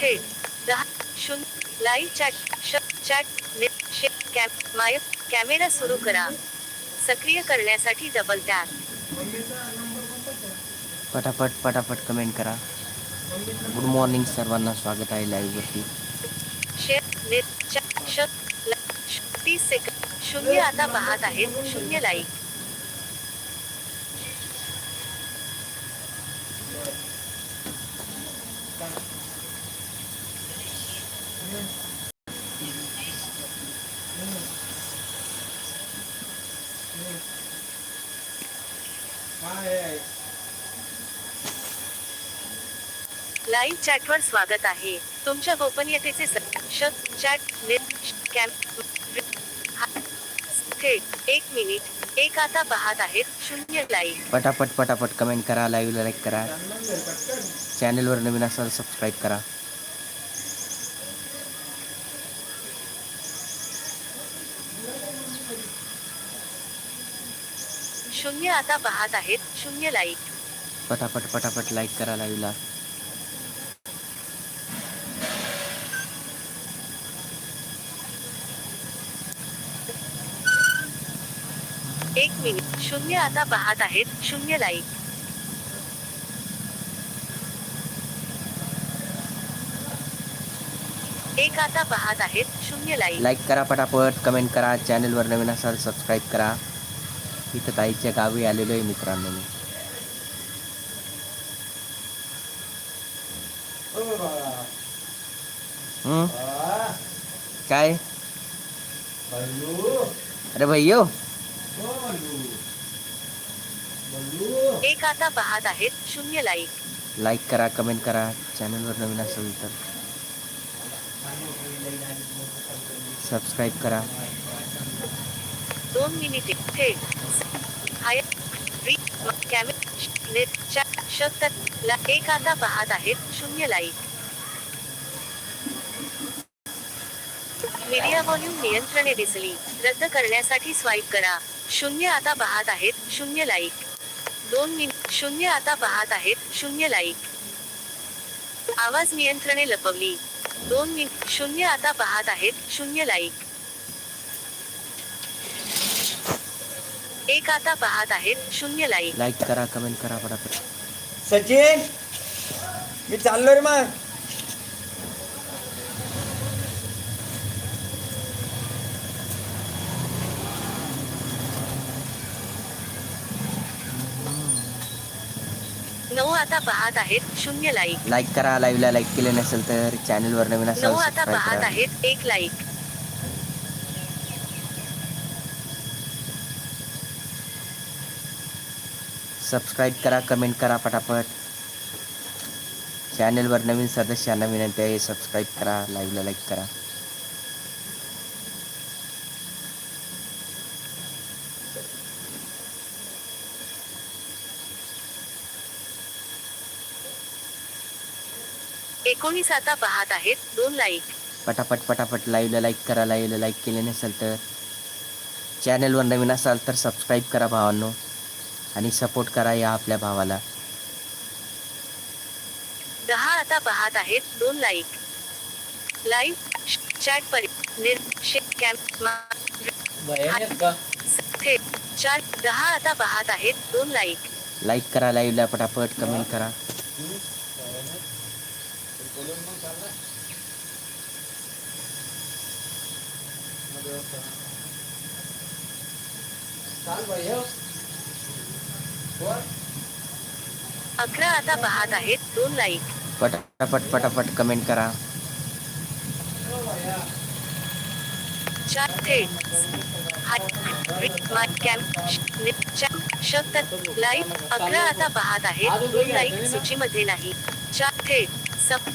थेट दहा शून्य लाईव्ह चॅट श चॅट नेट शे कॅम माय कॅमेरा सुरू करा. सक्रिय करण्यासाठी डबल टॅप पटापट पटापट कमेंट करा. गुड मॉर्निंग सर्वांना स्वागत आहे लाईव्हवरती शेअर नेट चॅट श ला- श- तीस सेकंद शून्य आता पाहत आहेत. शून्य लाईक लाईव्ह चॅटवर स्वागत आहे. तुमच्या गोपनीयतेचे चॅट थेट एक मिनिट एक आता पाहत आहेत शून्य लाईव्ह पटापट पटापट कमेंट करा लाईव्हला लाईक करा. चॅनलवर नवीन असाल सबस्क्राईब करा. शून्य आता पाहत आहेत शून्य लाईक पटापट पटापट लाईक करा लाईव्हला एक मिनिट. शून्य आता पाहत आहेत. शून्य लाईक एक आता पाहत आहेत. शून्य लाईक लाईक करा पटापट. कमेंट करा. चॅनलवर नवीन असाल सबस्क्राईब करा. इथं ताईच्या गावी आलेलो आहे मित्रांनो मी. हं? काय? अरे भैयो एक आता पाहत आहेत शून्य लाईक लाईक करा कमेंट करा चॅनलवर नवीन असेल तर. सबस्क्राईब करा. दोन मिनिटे थेट एक आता पाहत आहेत शून्य लाईक मीडिया व्हॉल्यूम नियंत्रणे दिसली. रद्द करण्यासाठी स्वाईप करा. शून्य आता पाहत आहेत शून्य लाईक दोन मिनिट शून्य आता पाहत आहेत शून्य लाईक आवाज नियंत्रणे लपवली. दोन मिनिट शून्य आता पाहत आहेत शून्य लाईक एक आता पाहत आहेत शून्य लाईक लाईक करा कमेंट करा पटापट सचिन मी चाललो रे मग. नऊ आता पाहत आहेत शून्य लाईक लाईक करा लाईव्हला लाईक केले नसेल तर चॅनलवर नवीन असाल नऊ आता पाहत आहेत एक लाईक सबस्क्राईब करा कमेंट करा पटापट. चॅनलवर नवीन सदस्यांना विनंती आहे सबस्क्राईब करा लाईव्हला लाईक करा. एकोणीस आता पाहत आहेत. दोन लाईक पटापट पटापट लाईव्हला लाईक करा लाईव्हला लाईक केले नसेल तर चॅनलवर नवीन असाल तर सबस्क्राईब करा भावांनो. आणि सपोर्ट करा या आपल्या भावाला. दहा आता पाहत आहेत. दोन लाईक लाईव्ह चॅट परि निर शे कॅम मा- थेट चार दहा आता पाहत आहेत. दोन लाईक लाईक करा लाईव्हला पटापट कमेंट करा. अकरा आता पाहत आहेत दोन लाईक पटापट पटापट कमेंट करा. चार थेट लाईव्ह अकरा आता पाहत आहेत दोन लाईक सूचीमध्ये नाही. चार थेट सप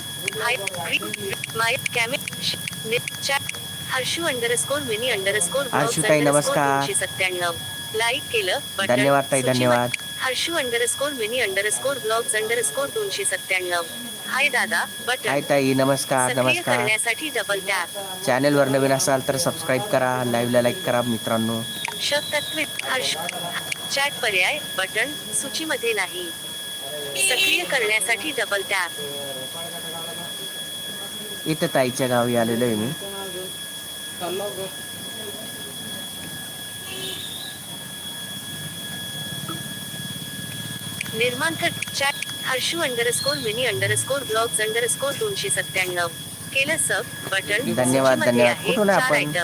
हर्षू अंडरस्कोर मिनी अंडरस्कोर हर्षूताई, नमस्कार. सत्त्याण्णव लाईक केलं धन्यवाद ताई, धन्यवाद. Harshu underscore mini underscore blogs underscore दोनशे सत्त्याण्णव हाय दादा बटन हाय ताई नमस्कार नमस्कार. करण्यासाठी डबल टॅप चॅनलवर नवीन असाल तर सबस्क्राईब करा लाईव्हला लाईक करा मित्रांनो. शब्दत्वित हर्ष चॅट पर्याय बटन सूचीमध्ये नाही. सक्रिय करण्यासाठी डबल टॅप इथं ताईच्या गावी आलेलो आहे मी. निर्माणकर chat Harshu underscore mini underscore blogs underscore दोनशे सत्त्याण्णव. केलं सब बटन धन्यवाद, धन्यवाद. कुठून आपण?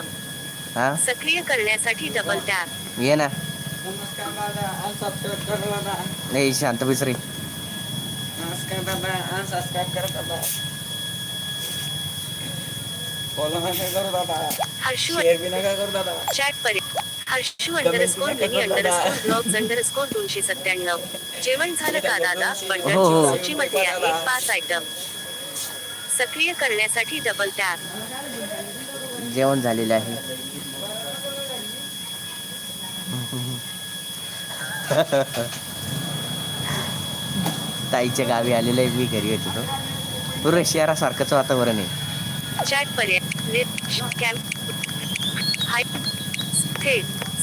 हा? सक्रिय करण्यासाठी डबल टॅप ये ना. नाही शांत बिसरी नमस्कार दादा अनसबस्क्राईब कर दादा. फॉलो नका करू दादा. हर्षू शेअर बी नका करू दादा. चॅट पर्यंत Harshu underscore mini underscore blogs underscore दोनशे सत्त्याण्णव. जेवण झालं का दादा? हो. सूचीमध्ये आहे पाच आयटम सक्रिय करण्यासाठी डबल टॅप जेवण झालेलं आहे. ताईच्या गावी आलेलं आहे. मी घरी येतो तो पूर्ण शहरासारखंच वातावरण आहे. चॅट पर्यंत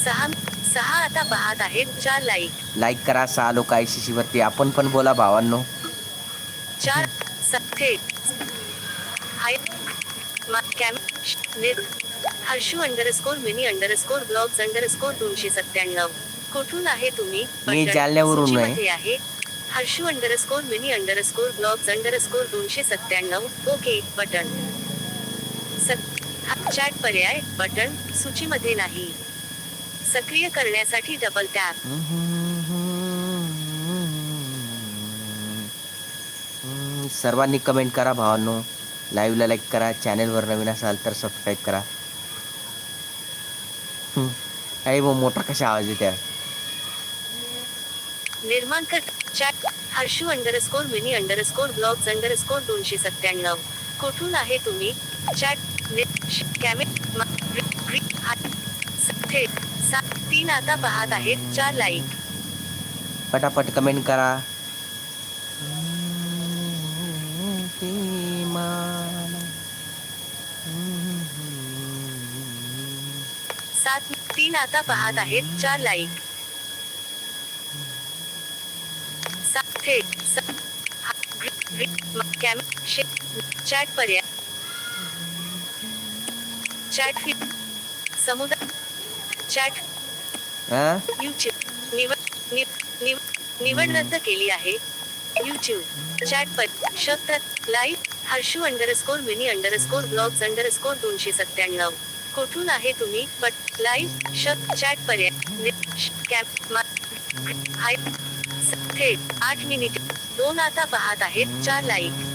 सहा सहा आता पाहत आहेत चार लाईक लाईक करा सहा लोक आय सी वरती. आपण पण बोला भावांनो. चार स- थेट हाय मा- cam net Harshu underscore mini underscore blogs underscore दोनशे सत्त्याण्णव. कुठून आहे तुम्ही? मी जालन्यावरून आहे. Harshu underscore mini underscore blogs underscore दोनशे सत्त्याण्णव. ओके बटन चॅट पर्याय बटन सूचीमध्ये नाही. सक्रिय करण्यासाठी डबल टॅप सर्वांनी कमेंट करा भावांनो. लाईव्हला लाईक करा. चॅनेलवर नवीन असाल तर सबस्क्राईब करा. अरे मग मोटर कशा आवाज येते निर्माण कर. Chat Harshu underscore mini underscore blogs underscore दोनशे सत्त्याण्णव. कुठून आहे तुम्ही? चॅट तीन आता पाहत आहेत चार लाईक पटापट कमेंट करा. सात तीन आता पाहत आहेत चार लाईक सात थेट चॅट पर्याय. चॅट समुदाय चॅट यूट्यूब निवड निव- निव- निवड रद्द केली आहे. यूट्यूब चॅट पर शब्द live Harshu underscore mini underscore blogs underscore दोनशे सत्त्याण्णव. कुठून आहे तुम्ही? बट लाईव्ह शब्द चॅट पर्याय. कॅप हाय थेट आठ मिनिट. दोन आता पाहत आहेत. चार लाईक.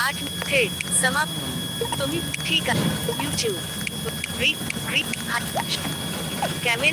आठ थेट समाप्त. तुम्ही ठीक आहे. YouTube camera